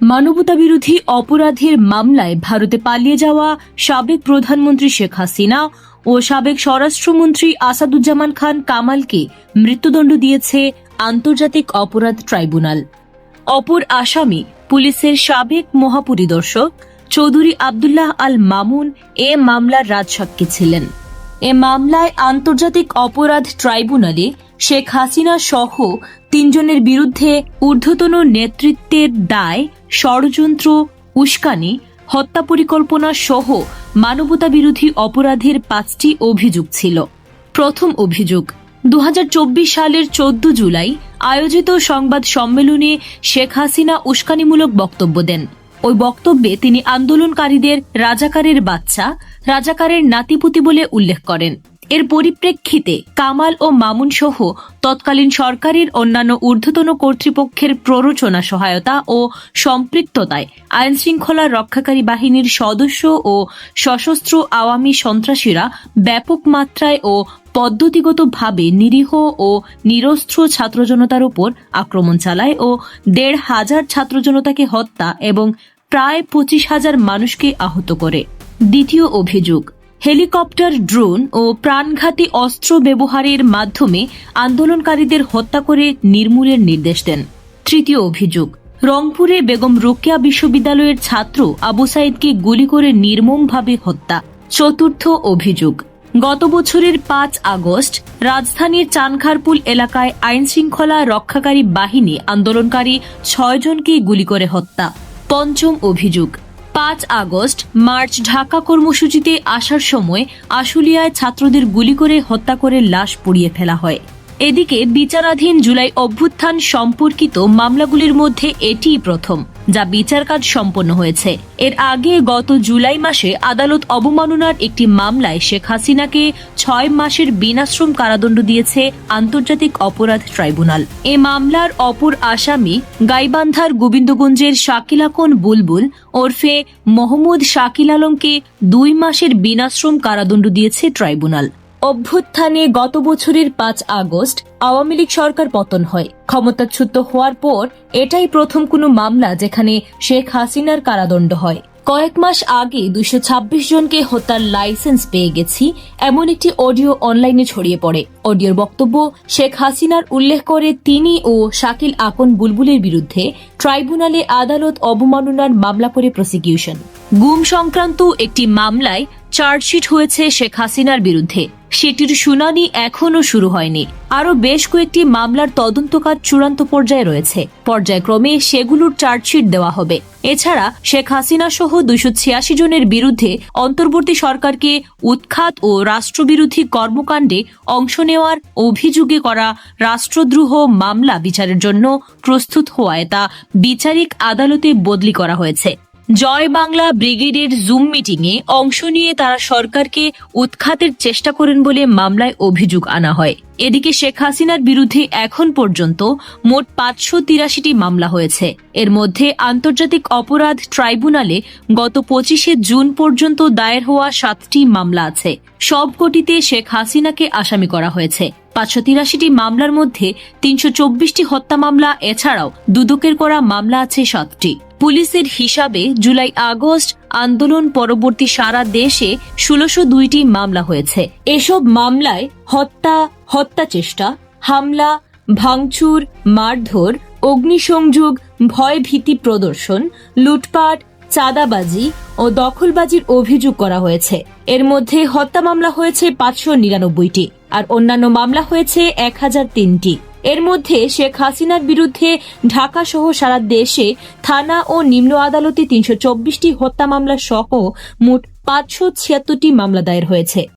মানবতাবিরোধী অপরাধের মামলায় ভারতে পালিয়ে যাওয়া সাবেক প্রধানমন্ত্রী শেখ হাসিনা ও সাবেক স্বরাষ্ট্রমন্ত্রী আসাদুজ্জামান খান কামালকে মৃত্যুদণ্ড দিয়েছে আন্তর্জাতিক অপরাধ ট্রাইব্যুনাল। অপর আসামি পুলিশের সাবেক মহাপরিদর্শক চৌধুরী আবদুল্লাহ আল মামুন এ মামলার রাজসাক্ষী ছিলেন। এ মামলায় আন্তর্জাতিক অপরাধ ট্রাইব্যুনালে শেখ হাসিনা সহ তিনজনের বিরুদ্ধে ঊর্ধ্বতন নেতৃত্বের দায় ষড়যন্ত্র, উস্কানি, হত্যা পরিকল্পনা সহ মানবতা বিরোধী অপরাধের পাঁচটি অভিযোগ ছিল। প্রথম অভিযোগ দু হাজার চব্বিশ সালের চোদ্দ জুলাই আয়োজিত সংবাদ সম্মেলনে শেখ হাসিনা উস্কানিমূলক বক্তব্য দেন। ওই বক্তব্যে তিনি আন্দোলনকারীদের রাজাকারের বাচ্চা, রাজাকারের নাতিপুতি বলে উল্লেখ করেন। এর পরিপ্রেক্ষিতে কামাল ও মামুন সহ তৎকালীন সরকারের অন্যান্য ঊর্ধ্বতন কর্তৃপক্ষের প্ররোচনা সহায়তা ও সম্পৃক্ততায় আইন শৃঙ্খলা রক্ষাকারী বাহিনীর সদস্য ও সশস্ত্র আওয়ামী সন্ত্রাসীরা ব্যাপক মাত্রায় ও পদ্ধতিগতভাবে নিরীহ ও নিরস্ত্র ছাত্রজনতার উপর আক্রমণ চালায় ও দেড় হাজার ছাত্রজনতাকে হত্যা এবং প্রায় পঁচিশ হাজার মানুষকে আহত করে। দ্বিতীয় অভিযোগ হেলিকপ্টার, ড্রোন ও প্রাণঘাতী অস্ত্র ব্যবহারের মাধ্যমে আন্দোলনকারীদের হত্যা করে নির্মূলের নির্দেশ দেন। তৃতীয় অভিযোগ, রংপুরে বেগম রোকেয়া বিশ্ববিদ্যালয়ের ছাত্র আবু সাইদকে গুলি করে নির্মমভাবে হত্যা। চতুর্থ অভিযোগ, গত বছরের পাঁচ আগস্ট রাজধানীর চানখারপুল এলাকায় আইন শৃঙ্খলা রক্ষাকারী বাহিনী আন্দোলনকারী ছয়জনকে গুলি করে হত্যা। পঞ্চম অভিযোগ পাঁচ আগস্ট, মার্চ, ঢাকা কর্মসূচিতে আসার সময় আশুলিয়ায় ছাত্রদের গুলি করে হত্যা করে লাশ পুড়িয়ে ফেলা হয়। এদিকে বিচারাধীন জুলাই অভ্যুত্থান সম্পর্কিত মামলাগুলির মধ্যে এটিই প্রথম, যা বিচার কাজ সম্পন্ন হয়েছে। এর আগে গত জুলাই মাসে আদালত অবমাননার একটি মামলায় শেখ হাসিনাকে ছয় মাসের বিনাশ্রম কারাদণ্ড দিয়েছে আন্তর্জাতিক অপরাধ ট্রাইব্যুনাল। এ মামলার অপর আসামি গাইবান্ধার গোবিন্দগঞ্জের শাকিল আকন বুলবুল ওরফে মোহাম্মদ শাকিল আলমকে দুই মাসের বিনাশ্রম কারাদণ্ড দিয়েছে ট্রাইব্যুনাল। অভ্যুত্থানে গত বছরের পাঁচ আগস্ট আওয়ামী লীগ সরকার পতন হয়। ক্ষমতাচ্যুত হওয়ার পর এটাই প্রথম কোনো মামলা যেখানে শেখ হাসিনার কারাদণ্ড হয়। কয়েক মাস আগে দুইশো ছাব্বিশ জনকে হত্যার লাইসেন্স পেয়ে গেছি, এমন একটি অডিও অনলাইনে ছড়িয়ে পড়ে। অডিওর বক্তব্য, শেখ হাসিনার উল্লেখ করে তিনি ও শাকিল আকন বুলবুলের বিরুদ্ধে ট্রাইব্যুনালে আদালত অবমাননার মামলা করে প্রসিকিউশন। গুম সংক্রান্ত একটি মামলায় চার্জশিট হয়েছে শেখ হাসিনার বিরুদ্ধে। সেটির শুনানি এখনও শুরু হয়নি। আরও বেশ কয়েকটি মামলার তদন্ত কাজ চূড়ান্ত পর্যায়ে রয়েছে। পর্যায়ক্রমে সেগুলোর চার্জশিট দেওয়া হবে। এছাড়া শেখ হাসিনা সহ দুইশো ছিয়াশি জনের বিরুদ্ধে অন্তর্বর্তী সরকারকে উৎখাত ও রাষ্ট্রবিরোধী কর্মকাণ্ডে অংশ নেওয়ার অভিযোগে করা রাষ্ট্রদ্রোহ মামলা বিচারের জন্য প্রস্তুত হওয়ায় তা বিচারিক আদালতে বদলি করা হয়েছে। জয় বাংলা ব্রিগেডের জুম মিটিংয়ে অংশ নিয়ে তারা সরকারকে উৎখাতের চেষ্টা করেন বলে মামলায় অভিযোগ আনা হয়। এদিকে শেখ হাসিনার বিরুদ্ধে এখন পর্যন্ত মোট পাঁচশো তিরাশিটি মামলা হয়েছে। এর মধ্যে আন্তর্জাতিক অপরাধ ট্রাইব্যুনালে গত পঁচিশে জুন পর্যন্ত দায়ের হওয়া সাতটি মামলা আছে। সবকটিতে শেখ হাসিনাকে আসামি করা হয়েছে। পাঁচশো তিরাশিটি মামলার মধ্যে তিনশো চব্বিশটি হত্যা মামলা, এছাড়াও দুদকের করা মামলা আছে সাতটি। পুলিশের হিসাবে জুলাই আগস্ট আন্দোলন পরবর্তী সারা দেশে ষোলোশো দুইটি মামলা হয়েছে। এসব মামলায় হত্যা হত্যা চেষ্টা, হামলা, ভাঙচুর, মারধর, অগ্নিসংযোগ ভয় ভীতি প্রদর্শন, লুটপাট, চাঁদাবাজি ও দখলবাজির অভিযোগ করা হয়েছে। এর মধ্যে হত্যা মামলা হয়েছে পাঁচশো নিরানব্বইটি। আর অন্যান্য মামলা হয়েছে এক হাজার তিনটি। এর মধ্যে শেখ হাসিনার বিরুদ্ধে ঢাকা সহ সারা দেশে থানা ও নিম্ন আদালতে তিনশো চব্বিশটি হত্যা মামলা সহ মোট পাঁচশো ছিয়াত্তরটি মামলা দায়ের হয়েছে।